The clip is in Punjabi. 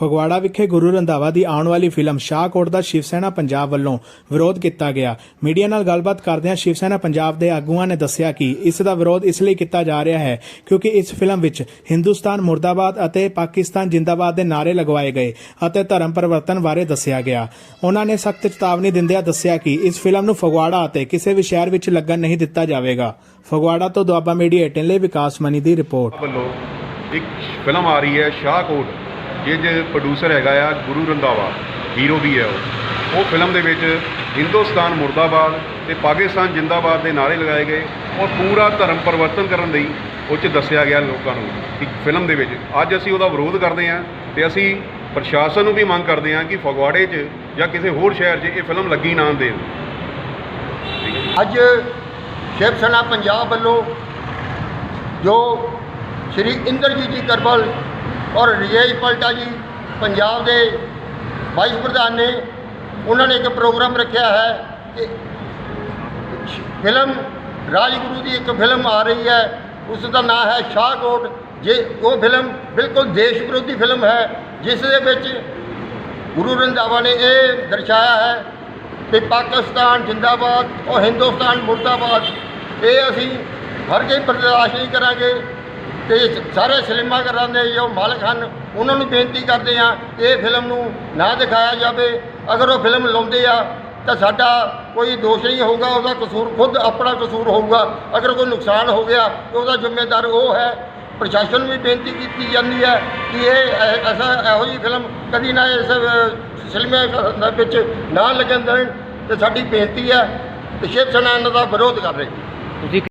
ਫਗਵਾੜਾ ਵਿਖੇ ਗੁਰੂ ਰੰਧਾਵਾ ਦੀ ਆਉਣ ਵਾਲੀ ਫਿਲਮ ਸ਼ਾਹਕੋਟ ਦਾ ਸ਼ਿਵ ਸੈਨਾ ਪੰਜਾਬ ਵੱਲੋਂ ਵਿਰੋਧ ਕੀਤਾ ਗਿਆ। ਮੀਡੀਆ ਨਾਲ ਗੱਲਬਾਤ ਕਰਦਿਆਂ ਸ਼ਿਵ ਸੈਨਾ ਪੰਜਾਬ ਦੇ ਆਗੂਆਂ ਨੇ ਦੱਸਿਆ ਕਿ ਇਸ ਦਾ ਵਿਰੋਧ ਇਸ ਲਈ ਕੀਤਾ ਜਾ ਰਿਹਾ ਹੈ ਕਿਉਂਕਿ ਇਸ ਫਿਲਮ ਵਿੱਚ ਹਿੰਦੁਸਤਾਨ ਮੁਰਦਾਬਾਦ ਅਤੇ ਪਾਕਿਸਤਾਨ ਜਿੰਦਾਬਾਦ ਦੇ ਨਾਅਰੇ ਲਗਵਾਏ ਗਏ ਅਤੇ ਧਰਮ ਪਰਿਵਰਤਨ ਬਾਰੇ ਦੱਸਿਆ ਗਿਆ। ਉਹਨਾਂ ਨੇ ਸਖਤ ਚੇਤਾਵਨੀ ਦਿੰਦਿਆਂ ਦੱਸਿਆ ਕਿ ਇਸ ਫਿਲਮ ਨੂੰ ਫਗਵਾੜਾ ਅਤੇ ਕਿਸੇ ਵੀ ਸ਼ਹਿਰ ਵਿੱਚ ਲੱਗਣ ਨਹੀਂ ਦਿੱਤਾ ਜਾਵੇਗਾ। ਫਗਵਾੜਾ ਤੋਂ ਦੁਆਬਾ ਮੀਡੀਆ 18 ਲਈ ਵਿਕਾਸ ਮਨੀ ਦੀ ਰਿਪੋਰਟ। ਵੱਲੋਂ ਇੱਕ ਫਿਲਮ ਆ ਰਹੀ ਹੈ ਸ਼ਾਹਕੋਟ ਜਿਹਦੇ ਪ੍ਰੋਡਿਊਸਰ ਹੈਗਾ ਆ, ਗੁਰੂ ਰੰਧਾਵਾ ਹੀਰੋ ਵੀ ਹੈ ਉਹ। ਉਹ ਫਿਲਮ ਦੇ ਵਿੱਚ ਹਿੰਦੁਸਤਾਨ ਮੁਰਦਾਬਾਦ ਤੇ ਪਾਕਿਸਤਾਨ ਜਿੰਦਾਬਾਦ ਦੇ ਨਾਅਰੇ ਲਗਾਏ ਗਏ ਔਰ ਪੂਰਾ ਧਰਮ ਪਰਿਵਰਤਨ ਕਰਨ ਲਈ ਉਹ 'ਚ ਦੱਸਿਆ ਗਿਆ ਲੋਕਾਂ ਨੂੰ ਕਿ ਫਿਲਮ ਦੇ ਵਿੱਚ। ਅੱਜ ਅਸੀਂ ਉਹਦਾ ਵਿਰੋਧ ਕਰਦੇ ਹਾਂ ਤੇ ਅਸੀਂ ਪ੍ਰਸ਼ਾਸਨ ਨੂੰ ਵੀ ਮੰਗ ਕਰਦੇ ਹਾਂ ਕਿ ਫਗਵਾੜੇ 'ਚ ਜਾਂ ਕਿਸੇ ਹੋਰ ਸ਼ਹਿਰ 'ਚ ਇਹ ਫਿਲਮ ਲੱਗੀ ਨਾ ਦੇਣ। ਅੱਜ ਸ਼ਿਵ ਸੈਨਾ ਪੰਜਾਬ ਵੱਲੋਂ ਜੋ ਸ਼੍ਰੀ ਇੰਦਰਜੀਤ ਜੀ ਕਰਬਲ ਔਰ ਰਜੇਸ਼ ਪਲਟਾ ਜੀ ਪੰਜਾਬ ਦੇ ਵਾਈਸ ਪ੍ਰਧਾਨ ਨੇ, ਉਹਨਾਂ ਨੇ ਇੱਕ ਪ੍ਰੋਗਰਾਮ ਰੱਖਿਆ ਹੈ ਕਿ ਫਿਲਮ ਰਾਜਗੁਰੂ ਦੀ ਇੱਕ ਫਿਲਮ ਆ ਰਹੀ ਹੈ ਉਸ ਦਾ ਨਾਮ ਹੈ ਸ਼ਾਹਕੋਟ, ਜੇ ਉਹ ਫਿਲਮ ਬਿਲਕੁਲ ਦੇਸ਼ ਵਿਰੋਧੀ ਫਿਲਮ ਹੈ, ਜਿਸ ਦੇ ਵਿੱਚ ਗੁਰੂ ਰੰਧਾਵਾ ਨੇ ਇਹ ਦਰਸਾਇਆ ਹੈ ਕਿ ਪਾਕਿਸਤਾਨ ਜਿੰਦਾਬਾਦ ਔਰ ਹਿੰਦੁਸਤਾਨ ਮੁਰਦਾਬਾਦ, ਇਹ ਅਸੀਂ ਹਰ ਕੋਈ ਬਰਦਾਸ਼ਤ ਨਹੀਂ ਕਰਾਂਗੇ। ਤੇ ਸਾਰੇ ਸਿਨੇਮਾ ਘਰਾਂ ਦੇ ਜੋ ਮਾਲਕ ਹਨ ਉਹਨਾਂ ਨੂੰ ਬੇਨਤੀ ਕਰਦੇ ਆ ਇਹ ਫਿਲਮ ਨੂੰ ਨਾ ਦਿਖਾਇਆ ਜਾਵੇ। ਅਗਰ ਉਹ ਫਿਲਮ ਲਾਉਂਦੇ ਆ ਤਾਂ ਸਾਡਾ ਕੋਈ ਦੋਸ਼ ਨਹੀਂ ਹੋਊਗਾ ਉਹਦਾ ਕਸੂਰ ਖੁਦ ਆਪਣਾ ਕਸੂਰ ਹੋਊਗਾ। ਅਗਰ ਕੋਈ ਨੁਕਸਾਨ ਹੋ ਗਿਆ ਤਾਂ ਉਹਦਾ ਜ਼ਿੰਮੇਦਾਰ ਉਹ ਹੈ। ਪ੍ਰਸ਼ਾਸਨ ਨੂੰ ਵੀ ਬੇਨਤੀ ਕੀਤੀ ਜਾਂਦੀ ਹੈ ਕਿ ਇਹ ਐ- ਇਹੋ ਜਿਹੀ ਫਿਲਮ ਕਦੀ ਨਾ ਇਸ ਅ, ਸਿਨੇਮੇ ਦੇ ਵਿੱਚ ਨਾ ਲੱਗਣ ਦੇਣ ਤੇ ਸਾਡੀ ਬੇਨਤੀ ਹੈ ਤੇ ਸ਼ਿਵ ਸੈਨਾ ਦਾ ਵਿਰੋਧ ਕਰ ਰਹੀ। ਤੁਸੀਂ